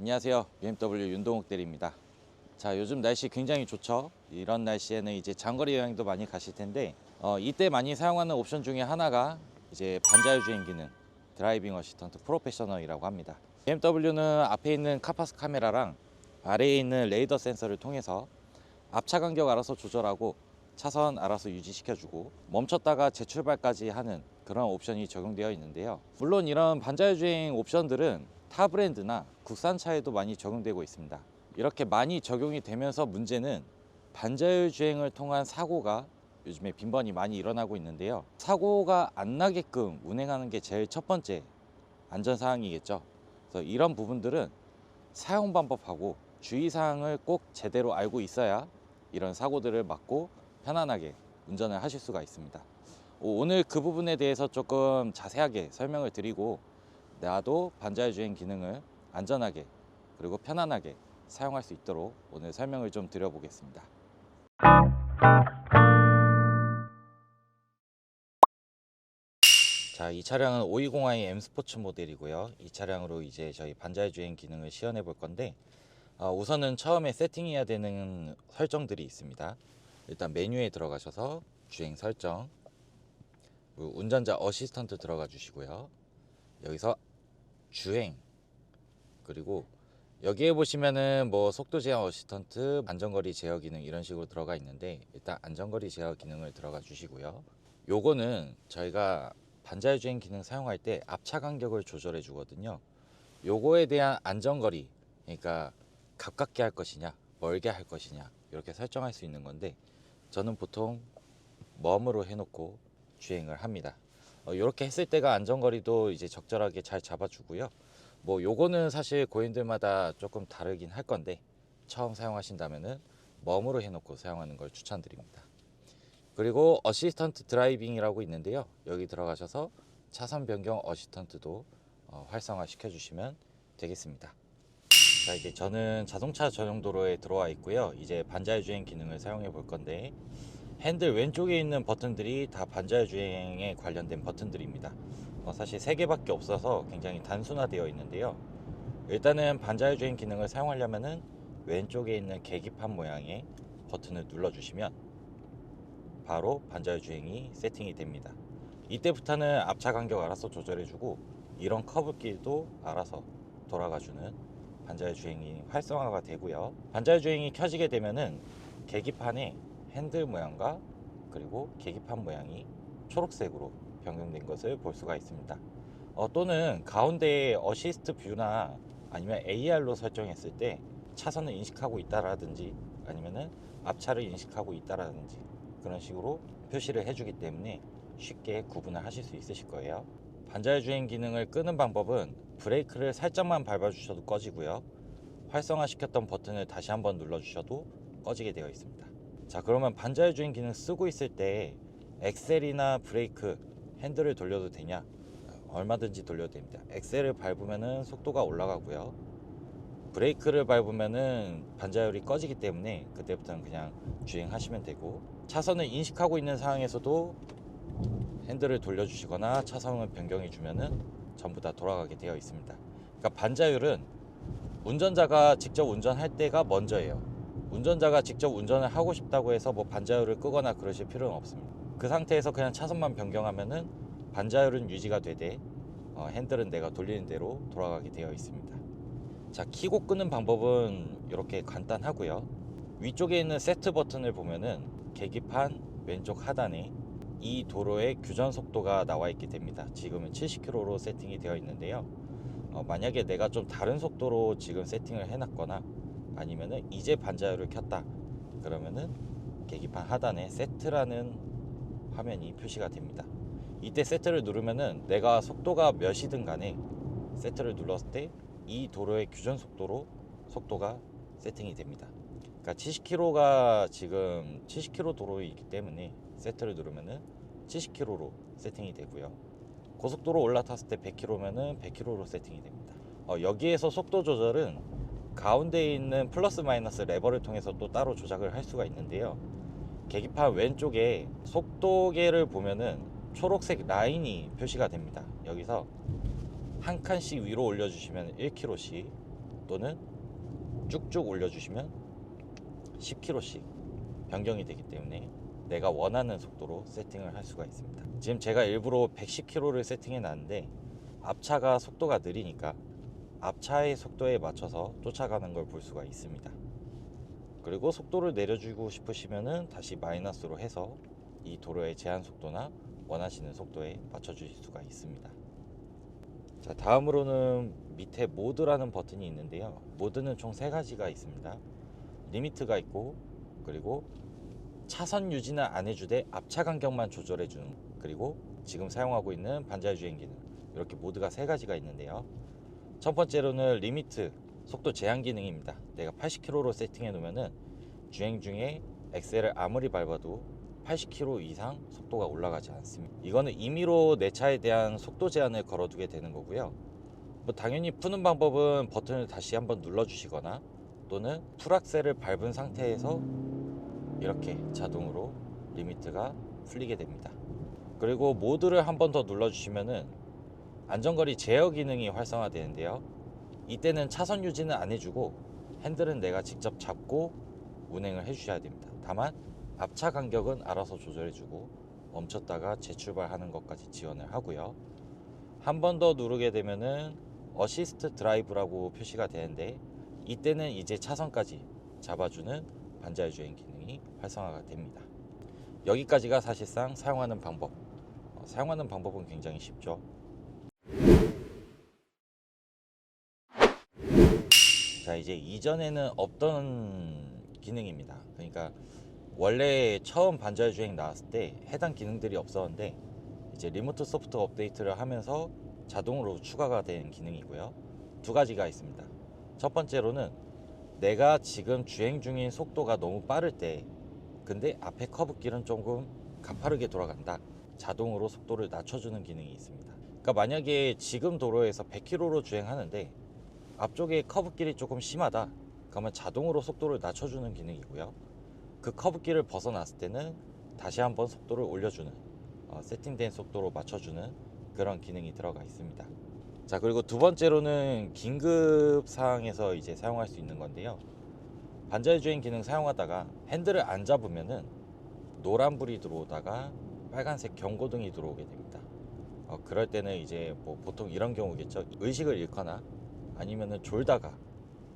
안녕하세요. BMW 윤동욱 대리입니다. 자, 요즘 날씨 굉장히 좋죠. 이런 날씨에는 이제 장거리 여행도 많이 가실 텐데 어, 이때 많이 사용하는 옵션 중에 하나가 이제 반자율 주행 기능 드라이빙 어시스턴트 프로페셔널이라고 합니다. BMW는 앞에 있는 카파스 카메라랑 아래에 있는 레이더 센서를 통해서 앞차 간격 알아서 조절하고 차선 알아서 유지시켜주고 멈췄다가 재출발까지 하는 그런 옵션이 적용되어 있는데요. 물론 이런 반자율 주행 옵션들은 타 브랜드나 국산차에도 많이 적용되고 있습니다. 이렇게 많이 적용이 되면서 문제는 반자율 주행을 통한 사고가 요즘에 빈번히 많이 일어나고 있는데요. 사고가 안 나게끔 운행하는 게 제일 첫 번째 안전 사항이겠죠. 그래서 이런 부분들은 사용 방법하고 주의 사항을 꼭 제대로 알고 있어야 이런 사고들을 막고 편안하게 운전을 하실 수가 있습니다. 오, 오늘 그 부분에 대해서 조금 자세하게 설명을 드리고 나도 반자율 주행 기능을 안전하게 그리고 편안하게 사용할 수 있도록 오늘 설명을 좀 드려보겠습니다. 자, 이 차량은 520i M 스포츠 모델이고요. 이 차량으로 이제 저희 반자율 주행 기능을 시연해 볼 건데 어, 우선은 처음에 세팅해야 되는 설정들이 있습니다. 일단 메뉴에 들어가셔서 주행 설정 운전자 어시스턴트 들어가 주시고요. 여기서 주행 그리고 여기에 보시면은 뭐 속도 제한 어시스턴트, 안전거리 제어 기능 이런 식으로 들어가 있는데 일단 안전거리 제어 기능을 들어가 주시고요. 요거는 저희가 반자율 주행 기능 사용할 때 앞차 간격을 조절해 주거든요. 요거에 대한 안전거리 그러니까 가깝게 할 것이냐 멀게 할 것이냐 이렇게 설정할 수 있는 건데 저는 보통 멈으로 해놓고 주행을 합니다. 어, 이렇게 했을 때가 안전거리도 이제 적절하게 잘 잡아주고요. 뭐 요거는 사실 고인들마다 조금 다르긴 할 건데 처음 사용하신다면은 멈으로 해놓고 사용하는 걸 추천드립니다. 그리고 어시스턴트 드라이빙이라고 있는데요. 여기 들어가셔서 차선 변경 어시스턴트도 어, 활성화 시켜주시면 되겠습니다. 자 이제 저는 자동차 전용 도로에 들어와 있고요. 이제 반자율 주행 기능을 사용해 볼 건데 핸들 왼쪽에 있는 버튼들이 다 반자율 주행에 관련된 버튼들입니다. 어, 사실 세 개밖에 없어서 굉장히 단순화되어 있는데요. 일단은 반자율 주행 기능을 사용하려면 은 왼쪽에 있는 계기판 모양의 버튼을 눌러주시면 바로 반자율 주행이 세팅이 됩니다. 이때부터는 앞차 간격 알아서 조절해주고 이런 커브길도 알아서 돌아가주는 반자율 주행이 활성화가 되고요. 반자율 주행이 켜지게 되면은 계기판에 핸들 모양과 그리고 계기판 모양이 초록색으로 변경된 것을 볼 수가 있습니다. 어, 또는 가운데에 어시스트 뷰나 아니면 AR로 설정했을 때 차선을 인식하고 있다라든지 아니면은 앞차를 인식하고 있다라든지 그런 식으로 표시를 해주기 때문에 쉽게 구분을 하실 수 있으실 거예요. 반자율 주행 기능을 끄는 방법은 브레이크를 살짝만 밟아주셔도 꺼지고요. 활성화 시켰던 버튼을 다시 한번 눌러주셔도 꺼지게 되어 있습니다. 자 그러면 반자율 주행 기능 쓰고 있을 때 엑셀이나 브레이크 핸들을 돌려도 되냐? 얼마든지 돌려도 됩니다. 엑셀을 밟으면은 속도가 올라가고요. 브레이크를 밟으면은 반자율이 꺼지기 때문에 그때부터는 그냥 주행하시면 되고 차선을 인식하고 있는 상황에서도 핸들을 돌려주시거나 차선을 변경해 주면은 전부 다 돌아가게 되어 있습니다. 그러니까 반자율은 운전자가 직접 운전할 때가 먼저예요. 운전자가 직접 운전을 하고 싶다고 해서 뭐 반자율을 끄거나 그러실 필요는 없습니다. 그 상태에서 그냥 차선만 변경하면은 반자율은 유지가 되되 어, 핸들은 내가 돌리는 대로 돌아가게 되어 있습니다. 자, 키고 끄는 방법은 이렇게 간단하고요. 위쪽에 있는 세트 버튼을 보면은 계기판 왼쪽 하단에 이 도로의 규전 속도가 나와 있게 됩니다. 지금은 70km로 세팅이 되어 있는데요. 어, 만약에 내가 좀 다른 속도로 지금 세팅을 해놨거나 아니면은 이제 반자율을 켰다 그러면은 계기판 하단에 세트라는 화면이 표시가 됩니다. 이때 세트를 누르면은 내가 속도가 몇이든 간에 세트를 눌렀을 때 이 도로의 규전 속도로 속도가 세팅이 됩니다. 그러니까 70km가 지금 70km 도로이기 때문에 세트를 누르면은 70km로 세팅이 되고요. 고속도로 올라탔을 때 100km면은 100km로 세팅이 됩니다. 어, 여기에서 속도 조절은 가운데에 있는 플러스 마이너스 레버를 통해서 또 따로 조작을 할 수가 있는데요. 계기판 왼쪽에 속도계를 보면은 초록색 라인이 표시가 됩니다. 여기서 한 칸씩 위로 올려주시면 1km씩 또는 쭉쭉 올려주시면 10km씩 변경이 되기 때문에 내가 원하는 속도로 세팅을 할 수가 있습니다. 지금 제가 일부러 110km를 세팅해 놨는데 앞차가 속도가 느리니까 앞차의 속도에 맞춰서 쫓아가는 걸 볼 수가 있습니다. 그리고 속도를 내려주고 싶으시면은 다시 마이너스로 해서 이 도로의 제한 속도나 원하시는 속도에 맞춰 주실 수가 있습니다. 자, 다음으로는 밑에 모드라는 버튼이 있는데요. 모드는 총 세 가지가 있습니다. 리미트가 있고 그리고 차선 유지는 안 해주되 앞차 간격만 조절해 주는 그리고 지금 사용하고 있는 반자율 주행 기능 이렇게 모드가 세 가지가 있는데요. 첫 번째로는 리미트 속도 제한 기능입니다. 내가 80km로 세팅해 놓으면은 주행 중에 엑셀을 아무리 밟아도 80km 이상 속도가 올라가지 않습니다. 이거는 임의로 내 차에 대한 속도 제한을 걸어두게 되는 거고요. 뭐 당연히 푸는 방법은 버튼을 다시 한번 눌러주시거나 또는 풀악셀을 밟은 상태에서 이렇게 자동으로 리미트가 풀리게 됩니다. 그리고 모드를 한번 더 눌러주시면은 안전거리 제어 기능이 활성화되는데요. 이때는 차선 유지는 안 해주고 핸들은 내가 직접 잡고 운행을 해주셔야 됩니다. 다만 앞차 간격은 알아서 조절해주고 멈췄다가 재출발하는 것까지 지원을 하고요. 한 번 더 누르게 되면은 어시스트 드라이브라고 표시가 되는데 이때는 이제 차선까지 잡아주는 반자율 주행 기능이 활성화가 됩니다. 여기까지가 사실상 사용하는 방법. 어, 사용하는 방법은 굉장히 쉽죠. 이제 이전에는 없던 기능입니다. 그러니까 원래 처음 반자율 주행 나왔을 때 해당 기능들이 없었는데 이제 리모트 소프트 업데이트를 하면서 자동으로 추가가 된 기능이고요. 두 가지가 있습니다. 첫 번째로는 내가 지금 주행 중인 속도가 너무 빠를 때 근데 앞에 커브길은 조금 가파르게 돌아간다. 자동으로 속도를 낮춰주는 기능이 있습니다. 그러니까 만약에 지금 도로에서 100km로 주행하는데 앞쪽에 커브길이 조금 심하다. 그러면 자동으로 속도를 낮춰주는 기능이고요. 그 커브길을 벗어났을 때는 다시 한번 속도를 올려주는 어, 세팅된 속도로 맞춰주는 그런 기능이 들어가 있습니다. 자 그리고 두 번째로는 긴급 사항에서 이제 사용할 수 있는 건데요. 반자율 주행 기능 사용하다가 핸들을 안 잡으면은 노란불이 들어오다가 빨간색 경고등이 들어오게 됩니다. 어, 그럴 때는 이제 뭐 보통 이런 경우겠죠. 의식을 잃거나 아니면은 졸다가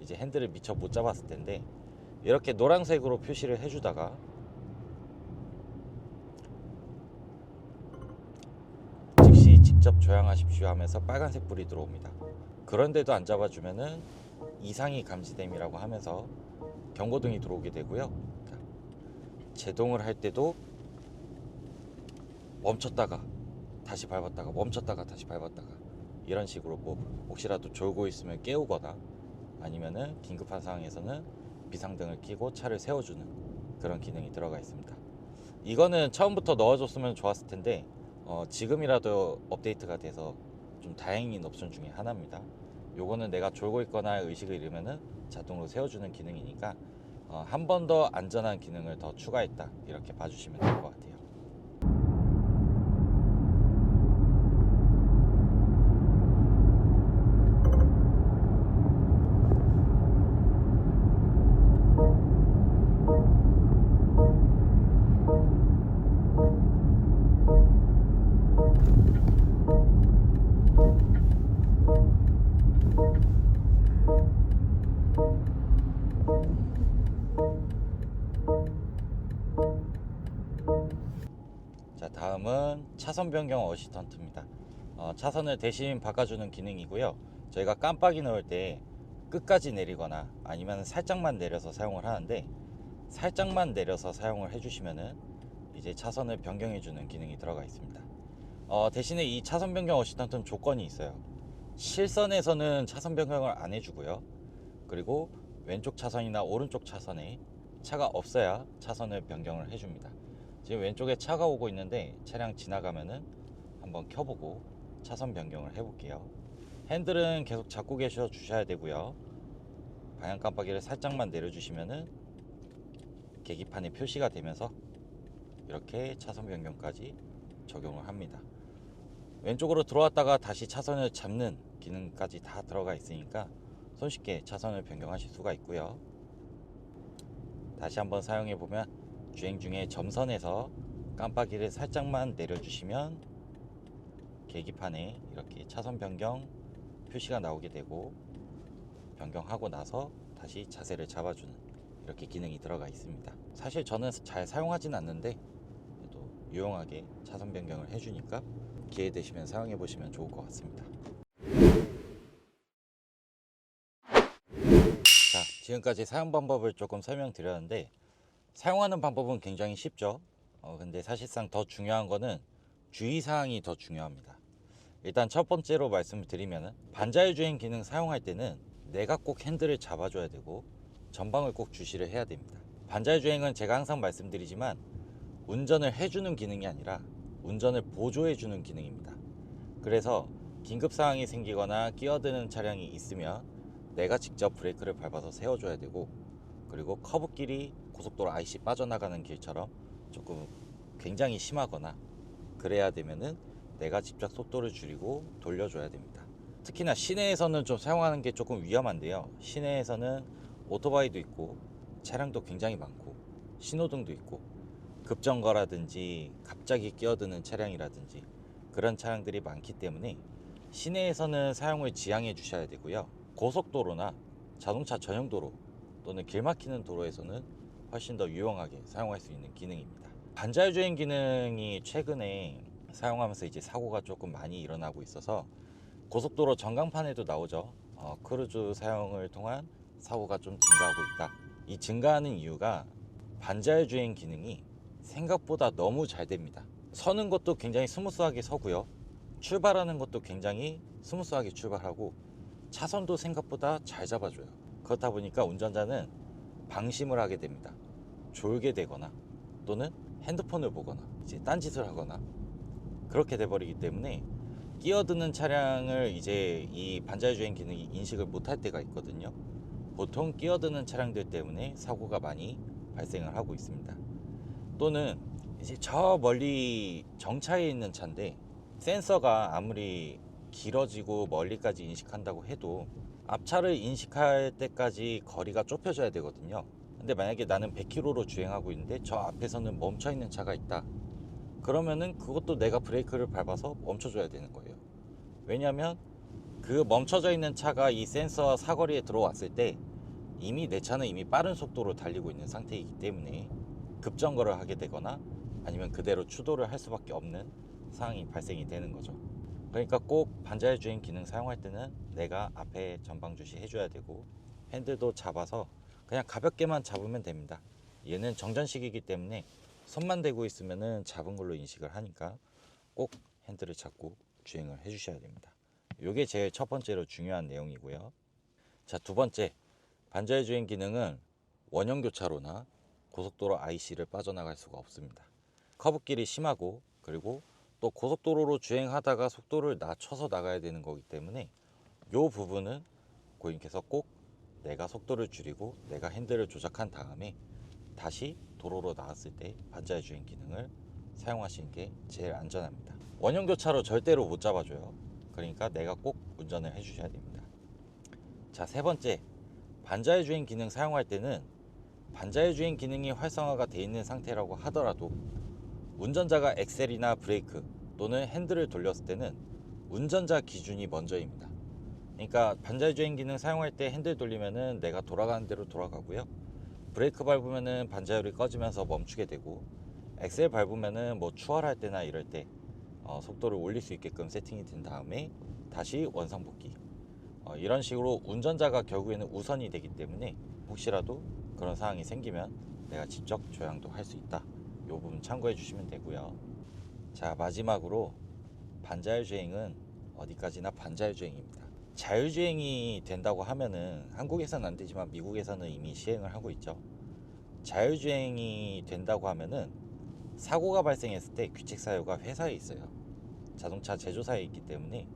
이제 핸들을 미처 못 잡았을 텐데 이렇게 노란색으로 표시를 해주다가 즉시 직접 조향하십시오 하면서 빨간색 불이 들어옵니다. 그런데도 안 잡아주면은 이상이 감지됨이라고 하면서 경고등이 들어오게 되고요. 자, 제동을 할 때도 멈췄다가 다시 밟았다가 멈췄다가 다시 밟았다가 이런 식으로 뭐 혹시라도 졸고 있으면 깨우거나 아니면은 긴급한 상황에서는 비상등을 켜고 차를 세워주는 그런 기능이 들어가 있습니다. 이거는 처음부터 넣어줬으면 좋았을 텐데 어, 지금이라도 업데이트가 돼서 좀 다행인 옵션 중에 하나입니다. 요거는 내가 졸고 있거나 의식을 잃으면은 자동으로 세워주는 기능이니까 어, 한 번 더 안전한 기능을 더 추가했다 이렇게 봐주시면 될 것. 자 차선 변경 어시스턴트입니다. 어, 차선을 대신 바꿔주는 기능이고요. 저희가 깜빡이 넣을 때 끝까지 내리거나 아니면 살짝만 내려서 사용을 하는데 살짝만 내려서 사용을 해주시면은 이제 차선을 변경해주는 기능이 들어가 있습니다. 어, 대신에 이 차선 변경 어시스턴트는 조건이 있어요. 실선에서는 차선 변경을 안 해주고요. 그리고 왼쪽 차선이나 오른쪽 차선에 차가 없어야 차선을 변경을 해줍니다. 지금 왼쪽에 차가 오고 있는데 차량 지나가면은 한번 켜보고 차선 변경을 해볼게요. 핸들은 계속 잡고 계셔 주셔야 되고요. 방향 깜빡이를 살짝만 내려주시면은 계기판에 표시가 되면서 이렇게 차선 변경까지 적용을 합니다. 왼쪽으로 들어왔다가 다시 차선을 잡는 기능까지 다 들어가 있으니까 손쉽게 차선을 변경하실 수가 있고요. 다시 한번 사용해 보면 주행 중에 점선에서 깜빡이를 살짝만 내려주시면 계기판에 이렇게 차선 변경 표시가 나오게 되고 변경하고 나서 다시 자세를 잡아주는 이렇게 기능이 들어가 있습니다. 사실 저는 잘 사용하진 않는데 그래도 유용하게 차선 변경을 해주니까 기회 되시면 사용해 보시면 좋을 것 같습니다. 자, 지금까지 사용 방법을 조금 설명드렸는데 사용하는 방법은 굉장히 쉽죠. 어, 근데 사실상 더 중요한 거는 주의사항이 더 중요합니다. 일단 첫 번째로 말씀을 드리면 반자율 주행 기능 사용할 때는 내가 꼭 핸들을 잡아줘야 되고 전방을 꼭 주시를 해야 됩니다. 반자율 주행은 제가 항상 말씀드리지만 운전을 해주는 기능이 아니라 운전을 보조해주는 기능입니다. 그래서 긴급 상황이 생기거나 끼어드는 차량이 있으면 내가 직접 브레이크를 밟아서 세워줘야 되고 그리고 커브길이 고속도로 IC 빠져나가는 길처럼 조금 굉장히 심하거나 그래야 되면은 내가 직접 속도를 줄이고 돌려줘야 됩니다. 특히나 시내에서는 좀 사용하는 게 조금 위험한데요. 시내에서는 오토바이도 있고 차량도 굉장히 많고 신호등도 있고 급정거라든지 갑자기 끼어드는 차량이라든지 그런 차량들이 많기 때문에 시내에서는 사용을 지양해 주셔야 되고요. 고속도로나 자동차 전용 도로 또는 길 막히는 도로에서는 훨씬 더 유용하게 사용할 수 있는 기능입니다. 반자율 주행 기능이 최근에 사용하면서 이제 사고가 조금 많이 일어나고 있어서 고속도로 전광판에도 나오죠. 어, 크루즈 사용을 통한 사고가 좀 증가하고 있다. 이 증가하는 이유가 반자율 주행 기능이 생각보다 너무 잘 됩니다. 서는 것도 굉장히 스무스하게 서고요. 출발하는 것도 굉장히 스무스하게 출발하고 차선도 생각보다 잘 잡아줘요. 그렇다 보니까 운전자는 방심을 하게 됩니다. 졸게 되거나 또는 핸드폰을 보거나 이제 딴짓을 하거나 그렇게 돼버리기 때문에 끼어드는 차량을 이제 이 반자율 주행 기능이 인식을 못할 때가 있거든요. 보통 끼어드는 차량들 때문에 사고가 많이 발생을 하고 있습니다. 또는 이제 저 멀리 정차해 있는 차인데 센서가 아무리 길어지고 멀리까지 인식한다고 해도 앞차를 인식할 때까지 거리가 좁혀져야 되거든요. 근데 만약에 나는 100km로 주행하고 있는데 저 앞에서는 멈춰 있는 차가 있다. 그러면은 그것도 내가 브레이크를 밟아서 멈춰줘야 되는 거예요. 왜냐하면 그 멈춰져 있는 차가 이 센서 사거리에 들어왔을 때 이미 내 차는 이미 빠른 속도로 달리고 있는 상태이기 때문에 급정거를 하게 되거나 아니면 그대로 추돌을 할 수밖에 없는 상황이 발생이 되는 거죠. 그러니까 꼭 반자율 주행 기능 사용할 때는 내가 앞에 전방 주시 해줘야 되고 핸들도 잡아서 그냥 가볍게만 잡으면 됩니다. 얘는 정전식이기 때문에 손만 대고 있으면은 잡은 걸로 인식을 하니까 꼭 핸들을 잡고 주행을 해주셔야 됩니다. 이게 제일 첫 번째로 중요한 내용이고요. 자, 두 번째 반자율 주행 기능은 원형 교차로나 고속도로 IC를 빠져나갈 수가 없습니다. 커브길이 심하고 그리고 또 고속도로로 주행하다가 속도를 낮춰서 나가야 되는 거기 때문에 이 부분은 고객님께서 꼭 내가 속도를 줄이고 내가 핸들을 조작한 다음에 다시 도로로 나왔을 때 반자율 주행 기능을 사용하시는 게 제일 안전합니다. 원형 교차로 절대로 못 잡아줘요. 그러니까 내가 꼭 운전을 해주셔야 됩니다. 자, 세 번째. 반자율 주행 기능 사용할 때는 반자율 주행 기능이 활성화가 되어 있는 상태라고 하더라도 운전자가 엑셀이나 브레이크 또는 핸들을 돌렸을 때는 운전자 기준이 먼저입니다. 그러니까 반자율 주행 기능 사용할 때 핸들 돌리면은 내가 돌아가는 대로 돌아가고요. 브레이크 밟으면은 반자율이 꺼지면서 멈추게 되고 엑셀 밟으면은 뭐 추월할 때나 이럴 때 어, 속도를 올릴 수 있게끔 세팅이 된 다음에 다시 원상복귀 어, 이런 식으로 운전자가 결국에는 우선이 되기 때문에 혹시라도 그런 상황이 생기면 내가 직접 조향도 할 수 있다 이 부분 참고해 주시면 되고요 자 마지막으로 반자율 주행은 어디까지나 반자율 주행입니다 자율주행이 된다고 하면은 한국에서는 안 되지만 미국에서는 이미 시행을 하고 있죠 자율주행이 된다고 하면은 사고가 발생했을 때 규칙 사유가 회사에 있어요. 자동차 제조사에 있기 때문에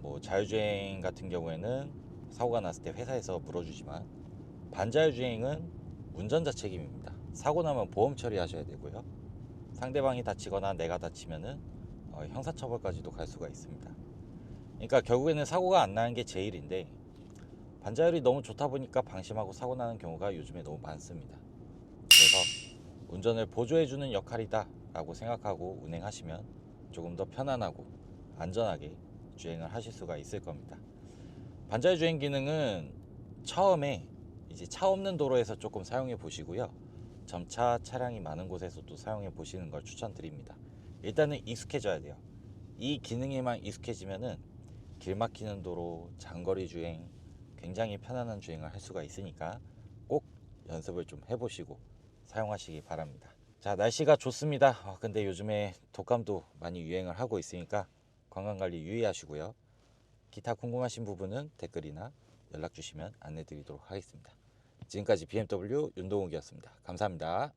뭐 자율주행 같은 경우에는 사고가 났을 때 회사에서 물어주지만 반자율주행은 운전자 책임입니다. 사고 나면 보험 처리하셔야 되고요. 상대방이 다치거나 내가 다치면은 어, 형사처벌까지도 갈 수가 있습니다. 그러니까 결국에는 사고가 안 나는 게 제일인데 반자율이 너무 좋다 보니까 방심하고 사고 나는 경우가 요즘에 너무 많습니다. 그래서 운전을 보조해주는 역할이다 라고 생각하고 운행하시면 조금 더 편안하고 안전하게 주행을 하실 수가 있을 겁니다. 반자율 주행 기능은 처음에 이제 차 없는 도로에서 조금 사용해 보시고요. 점차 차량이 많은 곳에서도 사용해 보시는 걸 추천드립니다. 일단은 익숙해져야 돼요. 이 기능에만 익숙해지면은 길 막히는 도로, 장거리 주행, 굉장히 편안한 주행을 할 수가 있으니까 꼭 연습을 좀 해보시고 사용하시기 바랍니다. 자, 날씨가 좋습니다. 아, 근데 요즘에 독감도 많이 유행을 하고 있으니까 건강 관리 유의하시고요. 기타 궁금하신 부분은 댓글이나 연락 주시면 안내 드리도록 하겠습니다. 지금까지 BMW 윤동욱이었습니다. 감사합니다.